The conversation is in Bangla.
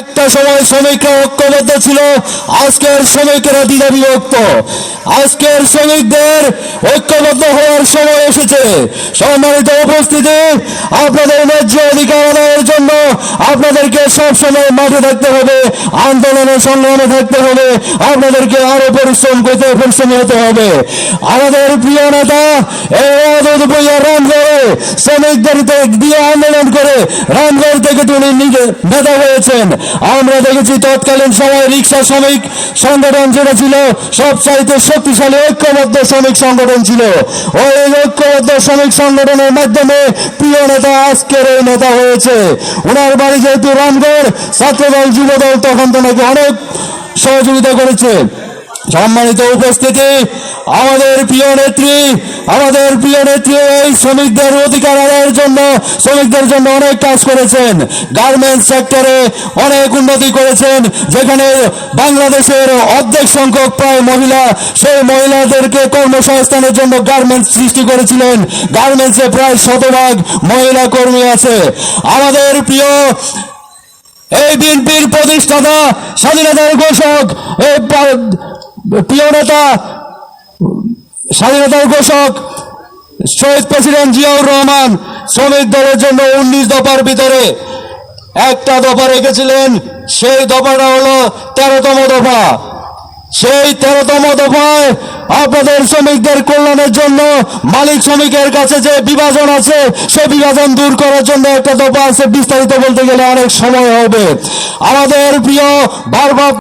একটা সময় শ্রমিকরা ঐক্যবদ্ধ ছিল, আজকের শ্রমিকেরা দ্বিধা বিভক্ত আজকের শ্রমিকদের ঐক্যবদ্ধ হওয়ার সময় এসেছে। সম্মানিত উপস্থিতি, আপনাদের ন্যায্য অধিকার আদায়ের জন্য আপনাদেরকে সব সময় মাঠে থাকতে হবে, আন্দোলনে সংগ্রামে থাকতে হবে, আপনাদেরকে আরও পরিশ্রম করতে, পরিশ্রমী হতে হবে। আমাদের প্রিয় নেতা, এই রামগড়ে শ্রমিকদের দিয়ে আন্দোলন করে রামগড় থেকে তিনি নিজে নেতা হয়েছেন। আমরা দেখেছি তৎকালীন সময় রিক্সা শ্রমিক সংগঠন যেটা ছিল সব চাইতে শক্তিশালী ঐক্যবদ্ধ শ্রমিক সংগঠন ছিল। ওই ঐক্যবদ্ধ শ্রমিক সংগঠনের মাধ্যমে প্রিয় নেতা আজকের এই নেতা হয়েছে। ওনার বাড়ি যেহেতু রামগড়, ছাত্রদল, যুবদল তখন তো নাকি অনেক সহযোগিতা করেছে। সম্মানিত উপস্থিতি, আমাদের প্রিয় নেত্রী, আমাদের প্রিয় নেত্রী এই শ্রমিকদের অধিকার আদায়ের জন্য, শ্রমিকদের জন্য অনেক কাজ করেছেন। গার্মেন্টস সেক্টরে অনেক উন্নতি করেছেন, যেখানে বাংলাদেশের অর্ধেক সংখ্যক প্রায় মহিলা, সেই মহিলাদেরকে কর্মসংস্থানের জন্য গার্মেন্টস সৃষ্টি করেছিলেন। গার্মেন্টসে প্রায় শতভাগ মহিলা কর্মী আছে। আমাদের প্রিয় এই বিএনপির প্রতিষ্ঠাতা, স্বাধীনতার ঘোষক প্রিয় নেতা স্বাধীনতার ঘোষক, শহীদ প্রেসিডেন্ট জিয়াউর রহমান শ্রমিক দলের জন্য উনিশ দফার ভিতরে একটা দফা রেখেছিলেন, সেই দফাটা হলো তেরোতম দফা। সেই তেরোতম দফায় আপনাদের শ্রমিকদের কল্যাণের জন্য, মালিক শ্রমিকের কাছে যে বিভাজন আছে সেই বিভাজন দূর করার জন্য একটা দফা আছে, বিস্তারিত বলতে গেলে অনেক সময় হবে। আমাদের প্রিয় বারবার